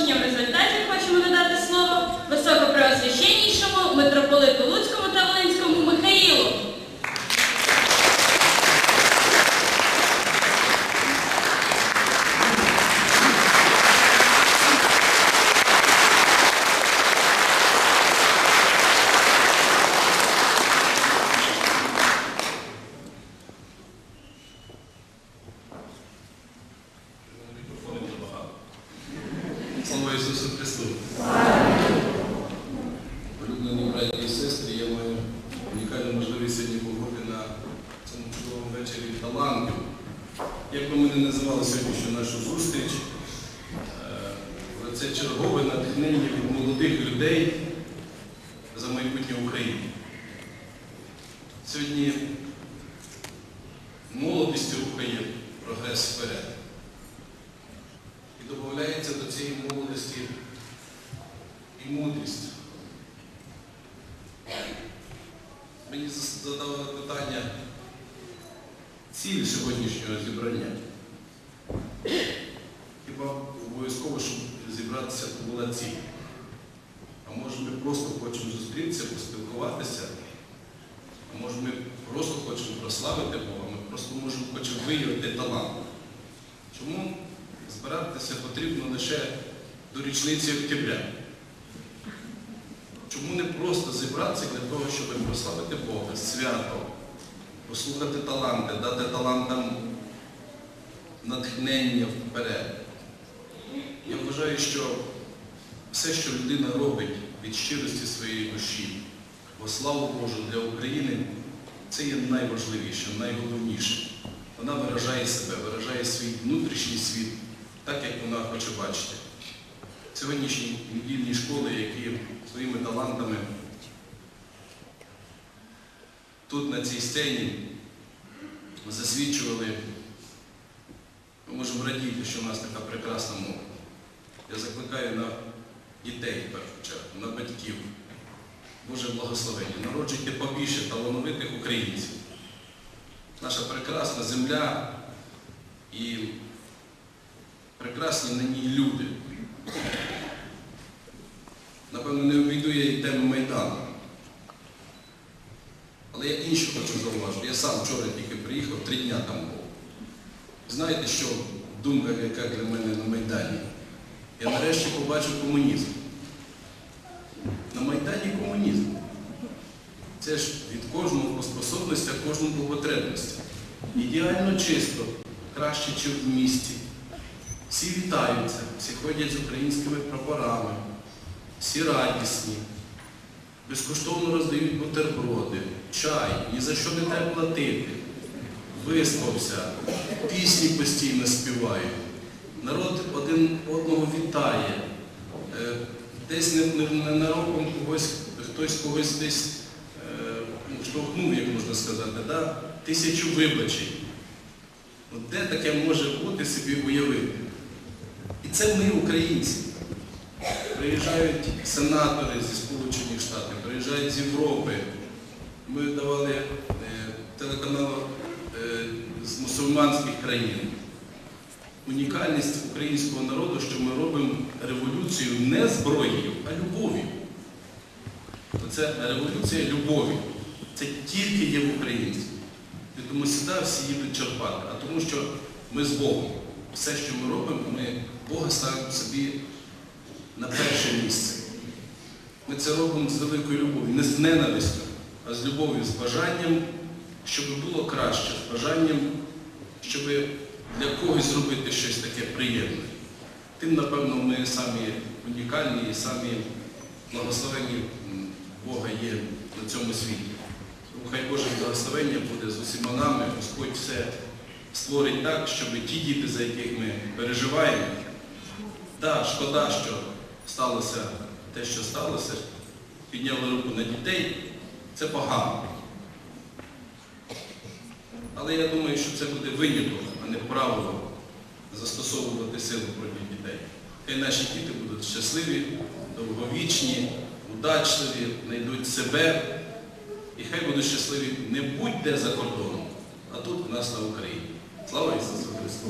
оголошенням результатів хочемо надати слово високопреосвященнішому митрополиту Луцькому та Волинському Михаїлу. Мікрофони небагато. Слава Ісусу Христу! Улюблені браті і сестри, я маю унікальну можливість сьогодні побути на цьому чудовому вечорі таланту. Як би ми не називали сьогоднішню нашу зустріч, е, це чергове натхнення від молодих людей за майбутнє України. Була ціль. А може ми просто хочемо зустрітися, поспілкуватися, а може ми просто хочемо прославити Бога, ми просто можемо хочемо виявити талант. Чому збиратися потрібно лише до річниці октября? Чому не просто зібратися для того, щоб прославити Бога, свято, послухати таланти, дати талантам натхнення вперед? Я вважаю, що все, що людина робить від щирості своєї душі, во славу Божу для України, це є найважливіше, найголовніше. Вона виражає себе, виражає свій внутрішній світ, так як вона хоче бачити. Сьогоднішні недільні школи, які своїми талантами тут, на цій сцені, засвідчували, ми можемо радіти, що в нас така прекрасна мова. Я закликаю на дітей в першу чергу, на батьків. Боже благословення. Народжуйте побільше талановитих українців. Наша прекрасна земля і прекрасні на ній люди. Напевно, не обійду я і тему Майдану. Але я інше хочу зауважити. Я сам вчора тільки приїхав, три дня там був. Знаєте, що думка, яка для мене на Майдані? Я нарешті побачив комунізм. На Майдані комунізм. Це ж від кожного по способностях, кожному по потребності. Ідеально чисто, краще, ніж в місті. Всі вітаються, всі ходять з українськими прапорами, всі радісні, безкоштовно роздають бутерброди, чай, ні за що не треба платити. Виспався, пісні постійно співають. Народ один одного вітає. Е, Десь не, не, ненароком когось, хтось когось десь е, ну, штовхнув, як можна сказати, да? тисячу вибачень. От де таке може бути собі уявити? І це ми, українці. Приїжджають сенатори зі Сполучених Штатів, приїжджають з Європи. Ми давали е, телеканалу е, з мусульманських країн. Унікальність українського народу, що ми робимо революцію не зброєю, а любов'ю. Це революція любові. Це тільки є в українців. І тому сюди всі їдуть черпати. А тому що ми з Богом. Все, що ми робимо, ми Бога ставимо собі на перше місце. Ми це робимо з великою любов'ю, не з ненавистю, а з любов'ю, з бажанням, щоб було краще, з бажанням, щоб для когось зробити щось таке приємне. Тим, напевно, ми самі унікальні і самі благословені Бога є на цьому світі. Тому хай Боже благословення буде з усіма нами, Господь все створить так, щоб ті діти, за яких ми переживаємо, да, шкода, що сталося те, що сталося, підняли руку на дітей, це погано. Але я думаю, що це буде виняток, а не правило застосовувати силу проти дітей. Хай наші діти будуть щасливі, довговічні, удачливі, знайдуть себе. І хай будуть щасливі не будь-де за кордоном, а тут у нас на Україні. Слава Ісусу Христу!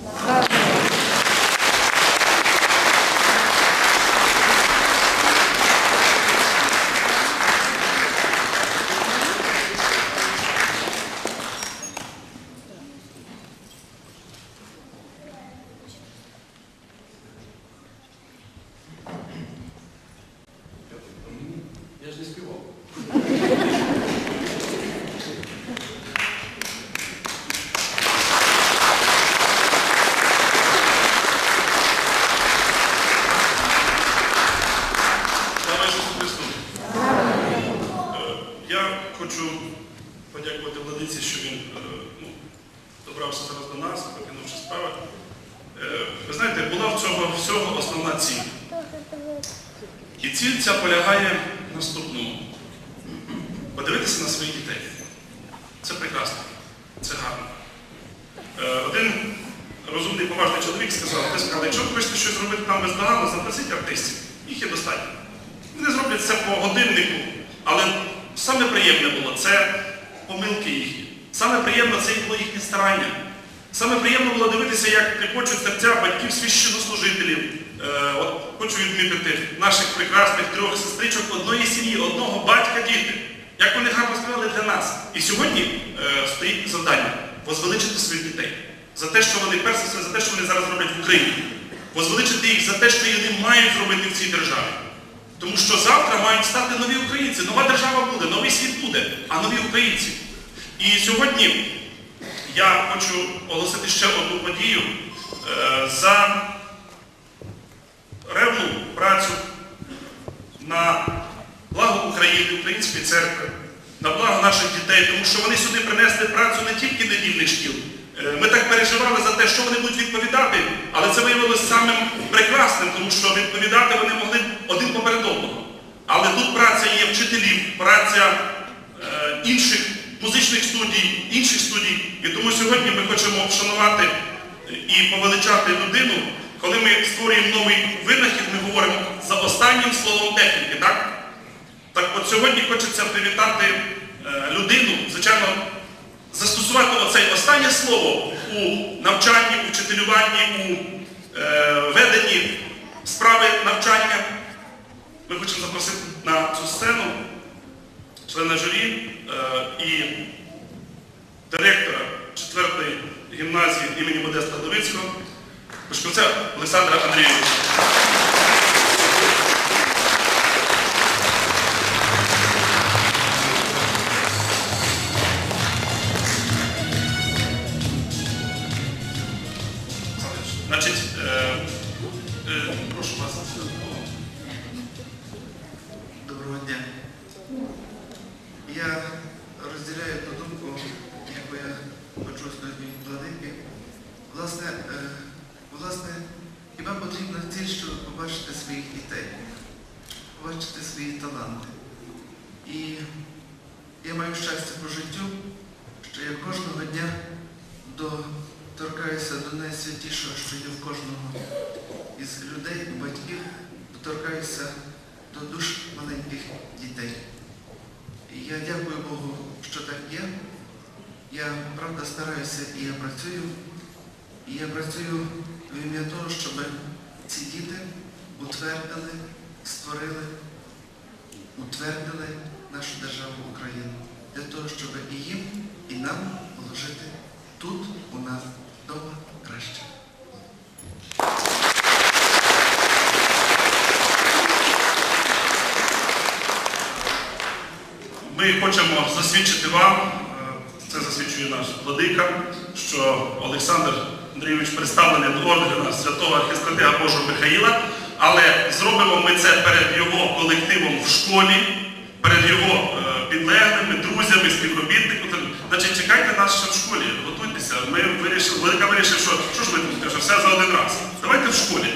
таблиці, що він е, ну, добрався зараз до нас, покинувши справи. Е, Ви знаєте, була в цього всього основна ціль. І ціль ця полягає в наступному. Подивитися на своїх дітей. Це прекрасно, це гарно. Е, Один розумний поважний чоловік сказав, ти сказав, якщо ви хочете щось зробити там бездоганно, запросіть артистів. Їх є достатньо. Вони зроблять це по годиннику, але саме приємне було це помилки їхні. Саме приємно це було їхнє старання. Саме приємно було дивитися, як трепочуть серця батьків священнослужителів. Е, от хочу відмітити наших прекрасних трьох сестричок одної сім'ї, одного батька діти. Як вони гарно співали для нас. І сьогодні е, стоїть завдання возвеличити своїх дітей за те, що вони перш за те, що вони зараз роблять в Україні. Возвеличити їх за те, що вони мають зробити в цій державі. Тому що завтра мають стати нові українці. Нова держава буде, новий світ буде, а нові українці. І сьогодні я хочу оголосити ще одну подію е, за ревну працю на благо України, української церкви, на благо наших дітей, тому що вони сюди принесли працю не тільки недільних шкіл. Е, Ми так переживали за те, що вони будуть відповідати, але це виявилося самим прекрасним, тому що відповідати вони могли один поперед одного. Але тут праця є вчителів, праця е, інших музичних студій, інших студій. І тому сьогодні ми хочемо вшанувати і повеличати людину, коли ми створюємо новий винахід, ми говоримо за останнім словом техніки. так? Так от сьогодні хочеться привітати е, людину, звичайно, застосувати оце останнє слово у навчанні, у вчителюванні, у е, веденні справи навчання. Ми хочемо запросити на цю сцену члена журі е, і директора 4-ї гімназії імені Модеста Довицького, Пашковця Олександра Андрійовича. Побачити своїх дітей, побачити свої таланти. І я маю щастя по життю, що я кожного дня доторкаюся до найсвятішого, що є в кожного із людей, батьків, доторкаюся до душ маленьких дітей. І я дякую Богу, що так є. Я правда стараюся і я працюю. І я працюю в ім'я того, щоб ці діти утвердили, створили, утвердили нашу державу Україну для того, щоб і їм, і нам було жити тут, у нас вдома краще. Ми хочемо засвідчити вам, е, це засвідчує наш владика, що Олександр Андрійович представлений до ордена святого архістратига Божого Михаїла, але зробимо ми це перед його колективом в школі, перед його е, підлеглими, друзями, співробітниками. Значить, чекайте нас ще в школі, готуйтеся. Ми вирішили, владика вирішив, що що ж ми тут каже, все за один раз. Давайте в школі.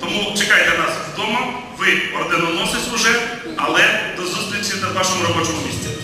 Тому чекайте нас вдома, ви орденоносець уже, але до зустрічі на вашому робочому місці.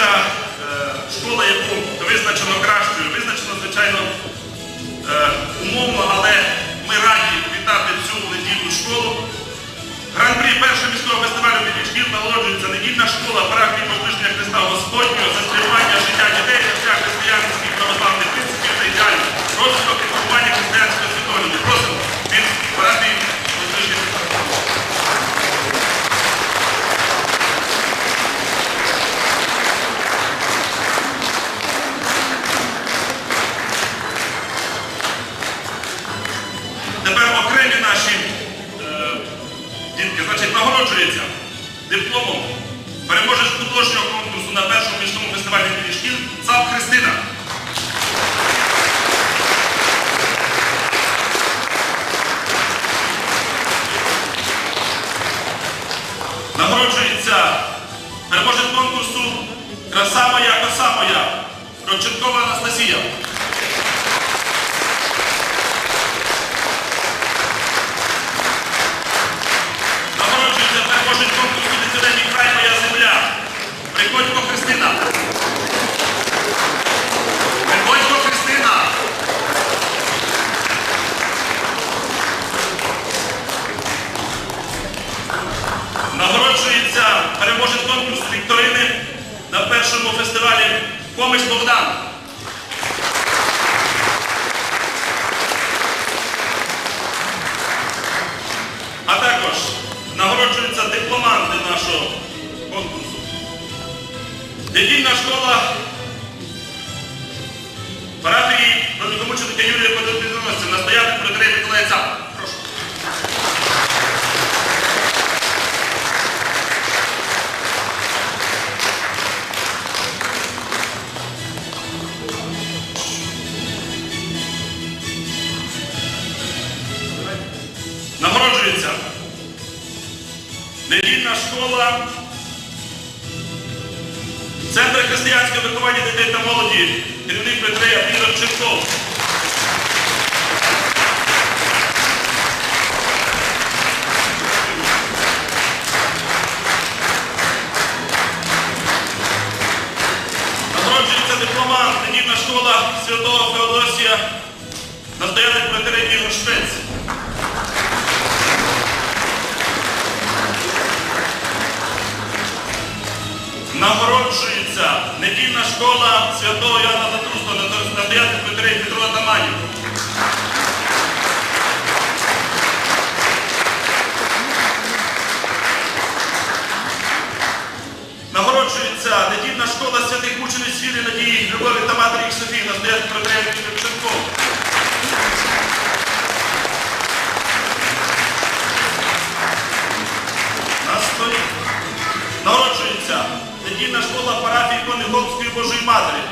найкраща е, школа, яку визначено кращою, визначено, звичайно, е, умовно, але ми раді вітати цю недільну школу. Гран-при першого міського фестивалю шкіл налоджується недільна школа, прагні поближення Христа Господнього, за заспівання життя дітей, життя християнських православних принципів та ідеалів, розвиток і формування християнських. Нагороджується дипломом переможець художнього конкурсу на першому міському фестивалі шкіл ЦАП Христина. Нагороджується переможець конкурсу Краса моя, коса моя. Кравченкова Анастасія. Християнського виховання дітей та молоді, керівник Петрея Ігор Ченков. Нагороджується дипломант, недільна школа Святого Феодосія, настоятель Петрея Ігор Швець. Школа святого Яна Златоуста на 9 Петрей Петро Атаманів. Нагороджується недільна школа святих мучениць віри надії Любові та Матері їх Софії на 9 Петрей Петро недільна школа парафії Кониховської Божої Матері.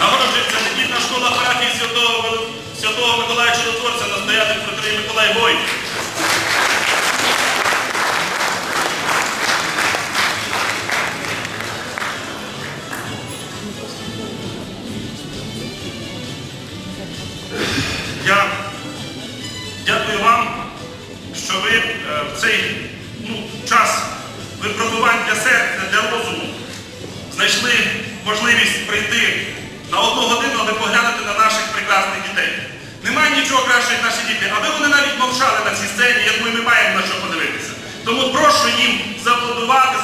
Нагороджується недільна школа парафії Святого, Миколая Чудотворця, настоятель Петрий Миколай Вой. Можливість прийти на одну годину, але поглянути на наших прекрасних дітей. Немає нічого кращого, як наші діти, аби вони навіть мовчали на цій сцені, я думаю, ми маємо на що подивитися. Тому прошу їм зааплодувати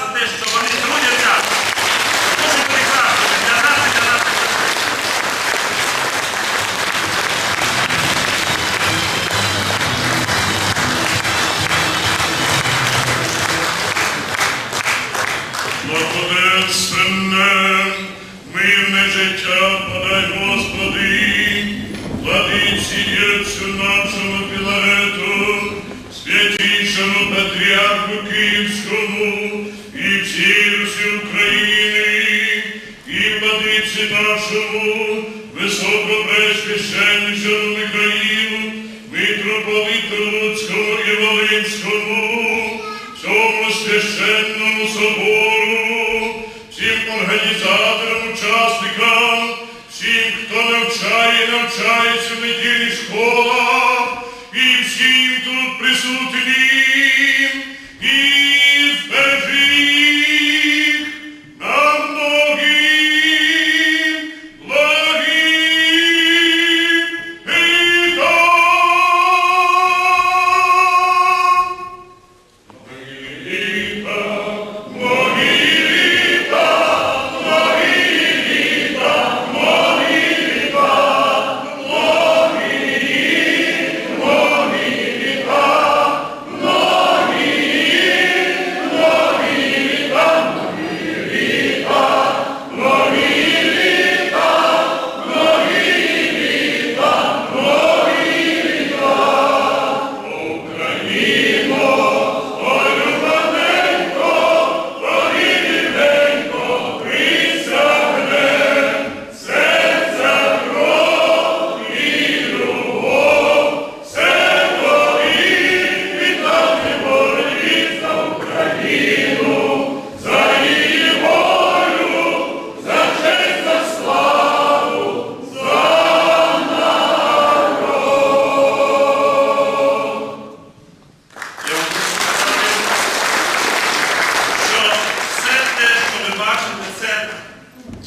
нашому Філарету, святішому Патріарху Київському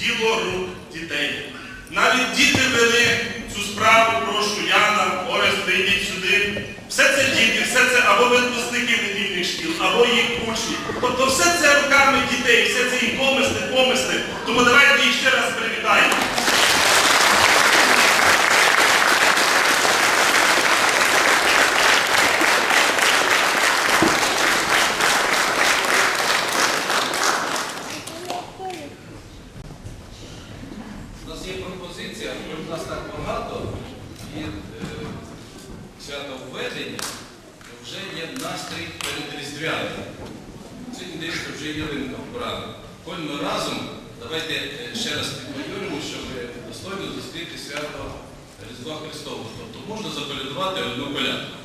діло рук дітей. Навіть діти вели цю справу про Шуяна, Орест, прийдіть сюди. Все це діти, все це або випускники недільних шкіл, або їх учні. Тобто все це руками дітей, все це їх помисли, помисли. Тому давайте їх ще раз привітаємо. Свята введення, вже є настрій перед Різдвяним. Сьогодні десь вже ялинка вбрана. Коль ми разом, давайте е, ще раз підбадьоримо, щоб достойно зустріти свято Різдва Христового. Тобто можна заколядувати одну колядку.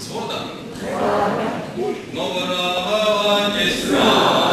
Згода? Нова Слава